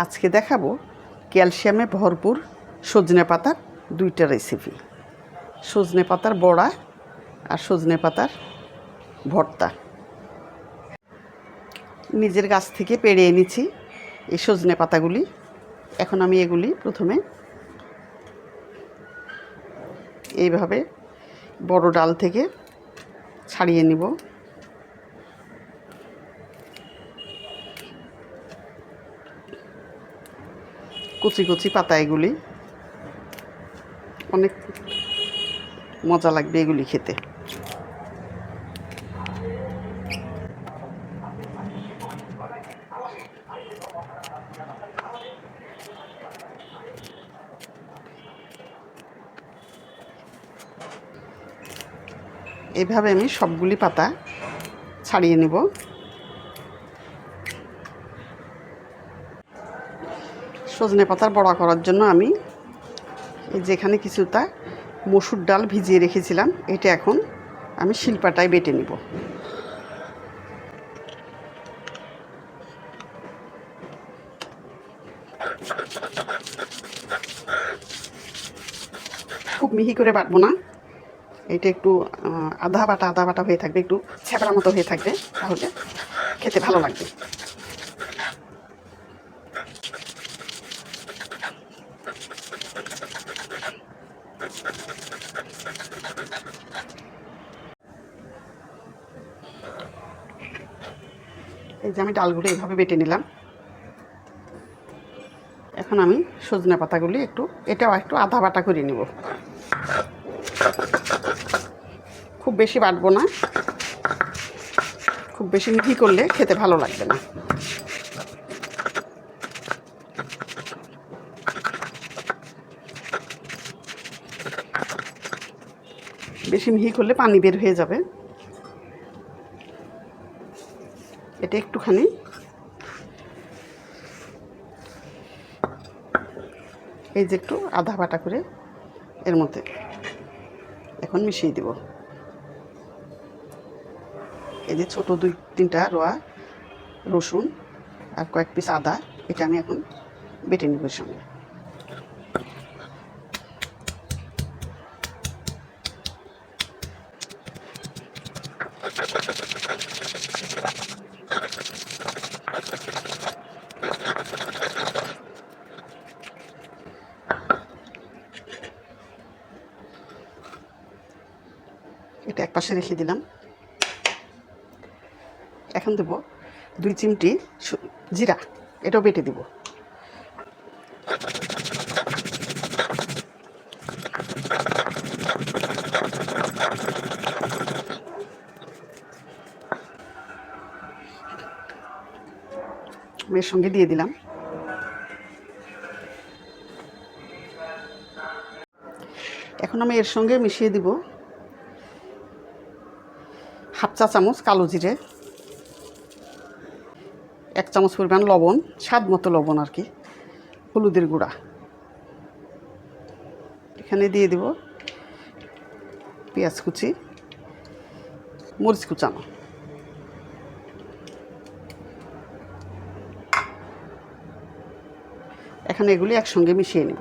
আজকে দেখাবো ক্যালসিয়ামে ভরপুর সজনে পাতার দুইটা রেসিপি সজনে পাতার বড়া আর সজনে পাতার ভর্তা। নিজের গাছ থেকে পেড়ে এনেছি এই সজনে পাতাগুলি। এখন আমি এগুলি প্রথমে এইভাবে বড় ডাল থেকে ছাড়িয়ে নিব। কুচি কুচি পাতা এগুলি। অনেক মজা লাগবে এগুলি খেতে। এভাবে আমি সবগুলি পাতা ছাড়িয়ে নেব। সজনে পাতার বড়া করার জন্য আমি যেখানে কিছুটা মসুর ডাল ভিজিয়ে রেখেছিলাম, এটা এখন আমি শিল্পাটায় বেটে নিব। খুব মিহি করে বাটবো না। এটা একটু আধা বাটা আধা বাটা হয়ে থাকবে, একটু ছ্যাপড়ার মতো হয়ে থাকবে, তাহলে খেতে ভালো লাগবে। যে আমি ডালগুলো এইভাবে বেটে নিলাম। এখন আমি সজনে পাতাগুলি একটু, এটাও একটু আধা বাটা করে নিব। খুব বেশি বাটবো না। খুব বেশি মিহি করলে খেতে ভালো লাগবে না। বেশি মিহি করলে পানি বের হয়ে যাবে। এটা একটুখানি। এই যে একটু আধা বাটা করে এর মধ্যে এখন মিশিয়ে দেব। এই যে ছোটো দুই তিনটা রোয়া, রসুন আর কয়েক পিস আদা, এটা আমি এখন বেটে নেব সঙ্গে। এটা এক পাশে রেখে দিলাম। এখন দেব দুই চিমটি জিরা, এটাও বেটে দিব। আমি এর সঙ্গে দিয়ে দিলাম। এখন আমি এর সঙ্গে মিশিয়ে দিব চা চামচ, কালো জিরে, এক চামচ পরিমাণ লবণ, স্বাদ মতো লবণ আর কি, হলুদের গুঁড়া। এখানে দিয়ে দিব পেঁয়াজ কুচি, মরিচ কুচানো। এখন এগুলি একসঙ্গে মিশিয়ে নেব।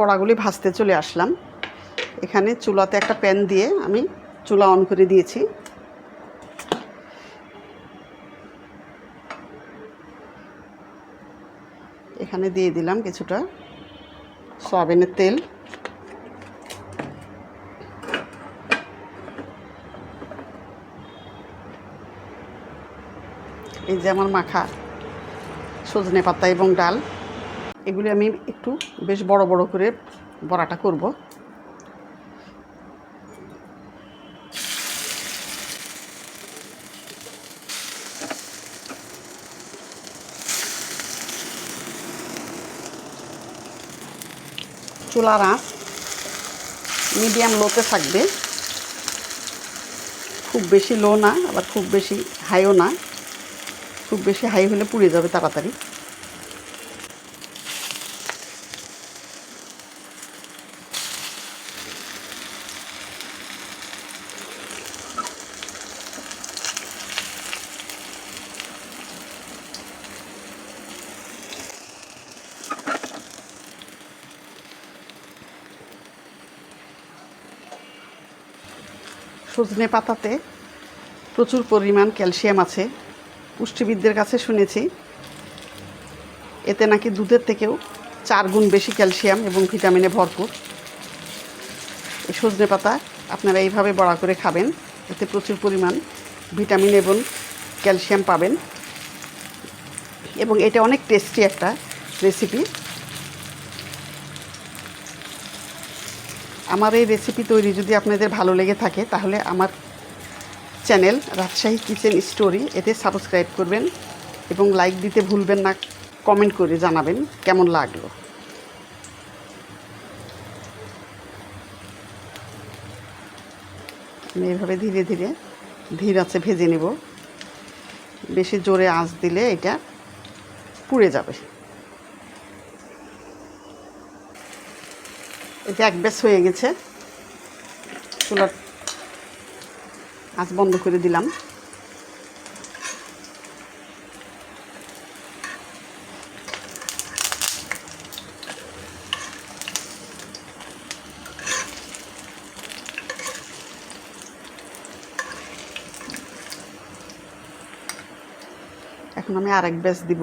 বড়াগুলি ভাজতে চলে আসলাম। এখানে চুলাতে একটা প্যান দিয়ে আমি চুলা অন করে দিয়েছি। এখানে দিয়ে দিলাম কিছুটা সয়াবিনের তেল। এই যে আমার মাখা সজনে পাতা এবং ডাল। এগুলি আমি একটু বেশ বড় বড় করে বড়াটা করব। চুলার আঁচ মিডিয়াম লোতে থাকবে। খুব বেশি লো না, আবার খুব বেশি হাইও না। খুব বেশি হাই হলে পুড়ে যাবে তাড়াতাড়ি। সজনে পাতাতে প্রচুর পরিমাণ ক্যালসিয়াম আছে। পুষ্টিবিদদের কাছে শুনেছি, এতে নাকি দুধের থেকেও চার গুণ বেশি ক্যালসিয়াম এবং ভিটামিনে ভরপুর। এই সজনে পাতা আপনারা এইভাবে বড়া করে খাবেন, এতে প্রচুর পরিমাণ ভিটামিন এবং ক্যালসিয়াম পাবেন। এবং এটা অনেক টেস্টি একটা রেসিপি আমার এই রেসিপি তৈরি যদি আপনাদের ভালো লেগে থাকে, তাহলে আমার চ্যানেল রাজশাহী কিচেন স্টোরি এতে সাবস্ক্রাইব করবেন এবং লাইক দিতে ভুলবেন না কমেন্ট করে জানাবেন কেমন লাগল। আমি এভাবে ধীরে ধীরে ধীর আছে ভেজে নেব। বেশি জোরে আঁচ দিলে এটা পুড়ে যাবে। এটা এক ব্যাস হয়ে গেছে। চুলার আঁচ বন্ধ করে দিলাম। এখন আমি আরেক ব্যাস দিব।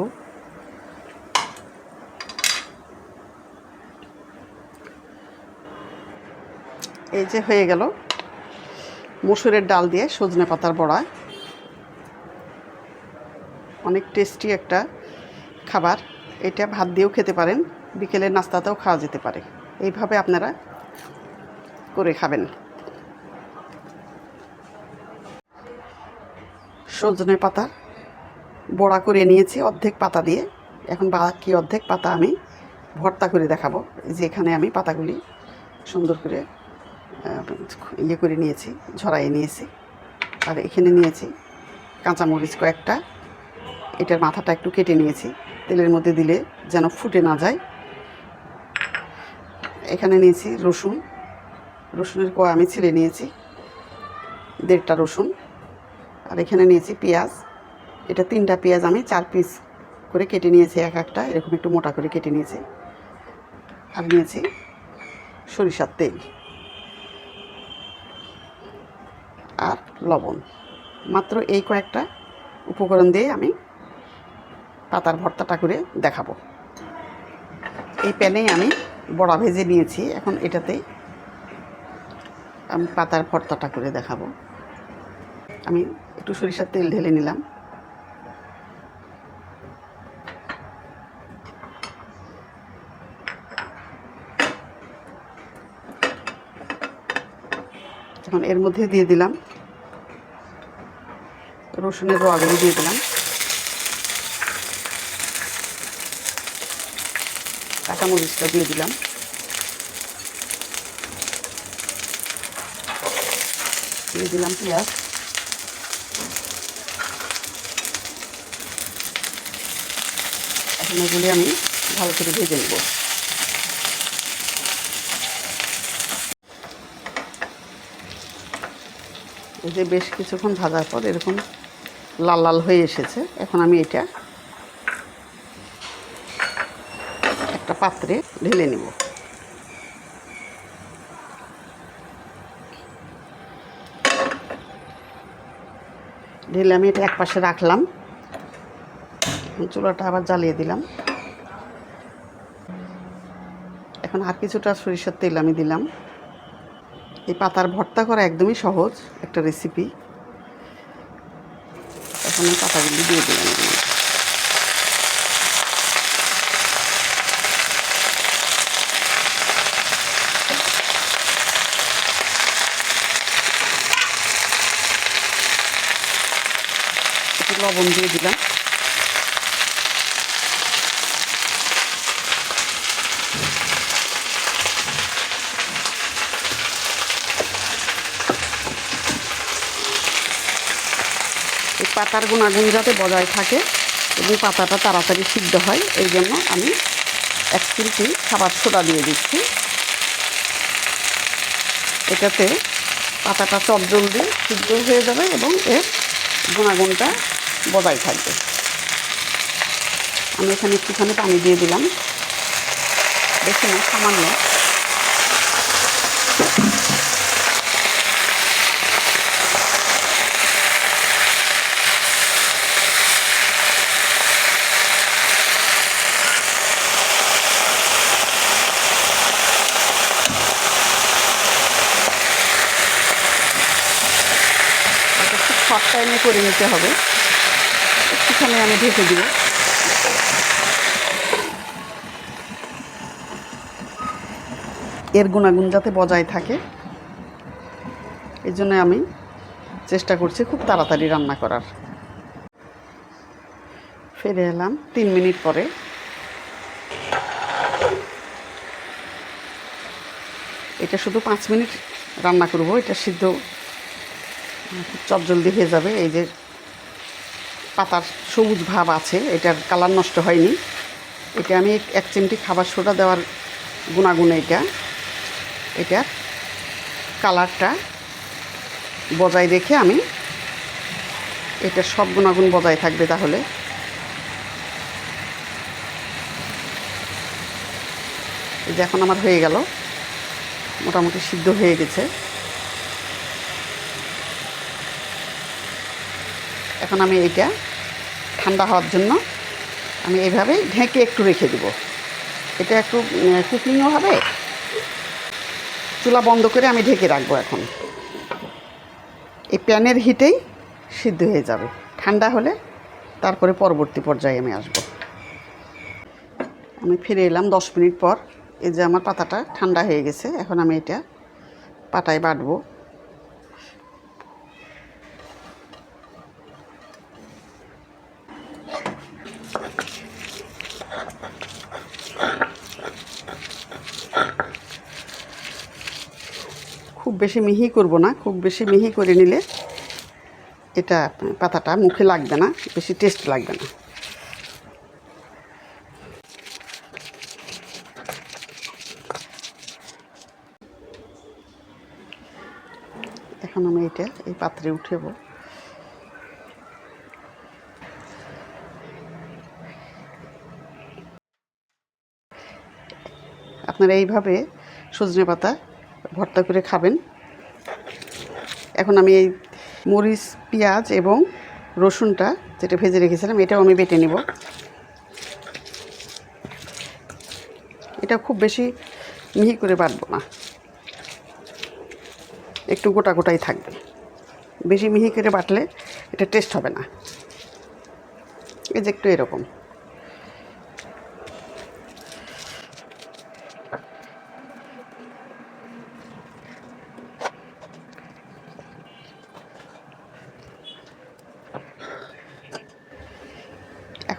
এই যে হয়ে গেল মসুরের ডাল দিয়ে সজনে পাতার বড়া। অনেক টেস্টি একটা খাবার। এটা ভাত দিয়েও খেতে পারেন বিকেলের নাস্তাতেও খাওয়া যেতে পারে। এইভাবে আপনারা করে খাবেন। সজনে পাতা, বড়া করে নিয়েছি অর্ধেক পাতা দিয়ে। এখন বাকি অর্ধেক পাতা আমি ভর্তা করে দেখাবো। যে এখানে আমি পাতাগুলি সুন্দর করে ইয়ে করে নিয়েছি ঝরাইয়ে নিয়েছি। আর এখানে নিয়েছি কাঁচামরিচ কয়েকটা। এটার মাথাটা একটু কেটে নিয়েছি, তেলের মধ্যে দিলে যেন ফুটে না যায়। এখানে নিয়েছি রসুন। রসুনের কোয়া আমি ছিলে নিয়েছি, দেড়টা রসুন। আর এখানে নিয়েছি পেঁয়াজ। এটা তিনটা পেঁয়াজ আমি চার পিস করে কেটে নিয়েছি, এক একটা, এরকম একটু মোটা করে কেটে নিয়েছি। আর নিয়েছি সরিষার তেল আর লবণ। মাত্র এই কয়েকটা উপকরণ দিয়ে আমি পাতার ভর্তাটা করে দেখাবো। এই প্যানেই আমি বড়া ভেজে নিয়েছি। এখন এটাতে আমি পাতার ভর্তাটা করে দেখাবো। আমি একটু সরিষার তেল ঢেলে নিলাম। এখন এর মধ্যে দিয়ে দিলাম রসুনের রোয়াগুলো দিয়ে দিলাম। কাঁচামরিচটা দিয়ে দিলাম। দিয়ে দিলাম পেঁয়াজ। এখন এগুলি আমি ভালো করে ভেজে নেব। এই যে বেশ কিছুক্ষণ ভাজার পর এরকম লাল লাল হয়ে এসেছে। এখন আমি এটা একটা পাত্রে ঢেলে নেব। ঢেলে আমি এটা এক পাশে রাখলাম চুলাটা আবার জ্বালিয়ে দিলাম। এখন আর কিছুটা সরিষার তেল আমি দিলাম। এই পাতার ভর্তা করা একদমই সহজ একটা রেসিপি আমি পাতাগুলি দিয়ে দিলাম লবণ দিয়ে দিলাম। পাতার গুণাগুণ যাতে বজায় থাকে এবং পাতাটা তাড়াতাড়ি সিদ্ধ হয়, এই জন্য আমি এক চিমটি খাবার সোডা দিয়ে দিচ্ছি। এটাতে পাতাটা চটজলদি সিদ্ধ হয়ে যাবে এবং এর গুণাগুণটা বজায় থাকবে। আমি এখানে একটুখানি পানি দিয়ে দিলাম। বেশি না সামান্য শর্ট টাইমে করে নিতে হবে। একটুখানি আমি ঢেকে দিব। এর গুণাগুণ যাতে বজায় থাকে এই জন্য আমি চেষ্টা করছি খুব তাড়াতাড়ি রান্না করার। ফিরে এলাম তিন মিনিট পরে। এটা শুধু পাঁচ মিনিট রান্না করব, এটা সিদ্ধ খুব চটজলদি হয়ে যাবে। এই যে পাতার সবুজ ভাব আছে, এটার কালার নষ্ট হয়নি। এটা আমি এক চিমটি খাবার সোডা দেওয়ার গুণাগুণ এটা এটার কালারটা বজায় রেখে আমি এটার সব গুণাগুণ বজায় থাকবে তাহলে। এই যে এখন আমার হয়ে গেল, মোটামুটি সিদ্ধ হয়ে গেছে। এখন আমি এটা ঠান্ডা হওয়ার জন্য আমি এইভাবে ঢেকে একটু রেখে দেব। এটা একটু কুকিংও হবে। চুলা বন্ধ করে আমি ঢেকে রাখব এখন। এই প্যানের হিটেই সিদ্ধ হয়ে যাবে। ঠান্ডা হলে তারপরে পরবর্তী পর্যায়ে আমি আসব। আমি ফিরে এলাম দশ মিনিট পর। এই যে আমার পাতাটা ঠান্ডা হয়ে গেছে, এখন আমি এটা পাতায় বাটবো। বেশি মিহি করব না, খুব বেশি মিহি করে নিলে এটা পাতাটা মুখে লাগবে না, বেশি টেস্ট লাগবে না। এখন আমি এটা এই পাত্রে উঠেব। আপনারা এইভাবে সজনে পাতা ভর্তা করে খাবেন। এখন আমি এই মরিচ, পেঁয়াজ এবং রসুনটা যেটা ভেজে রেখেছিলাম, এটাও আমি বেটে নেব। এটা খুব বেশি মিহি করে বাটবো না। একটু গোটা গোটাই থাকবে। বেশি মিহি করে বাটলে এটা টেস্ট হবে না। এই যে একটু এরকম।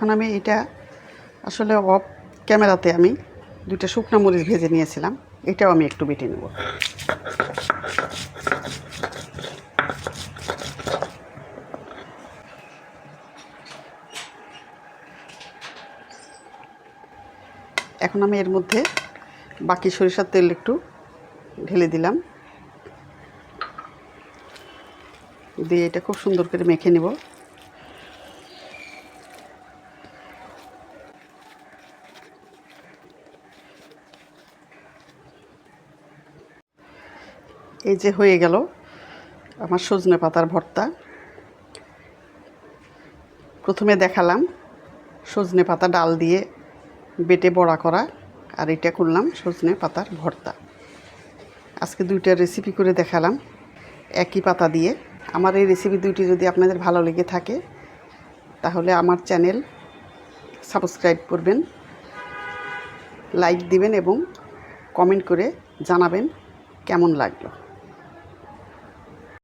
এখন আমি এটা আসলে অফ ক্যামেরাতে আমি দুইটা শুকনো মরিচ ভেজে নিয়েছিলাম, এটাও আমি একটু বেটে নেব। এখন আমি এর মধ্যে বাকি সরিষার তেল একটু ঢেলে দিলাম। দিয়ে এটা খুব সুন্দর করে মেখে নেব। এই যে হয়ে গেল আমার সজনে পাতার ভর্তা। প্রথমে দেখালাম সজনে পাতা ডাল দিয়ে বেটে বড়া করা আর এটা করলাম সজনে পাতার ভর্তা। আজকে দুইটা রেসিপি করে দেখালাম একই পাতা দিয়ে। আমার এই রেসিপি দুইটি যদি আপনাদের ভালো লেগে থাকে, তাহলে আমার চ্যানেল সাবস্ক্রাইব করবেন লাইক দিবেন এবং কমেন্ট করে জানাবেন কেমন লাগল।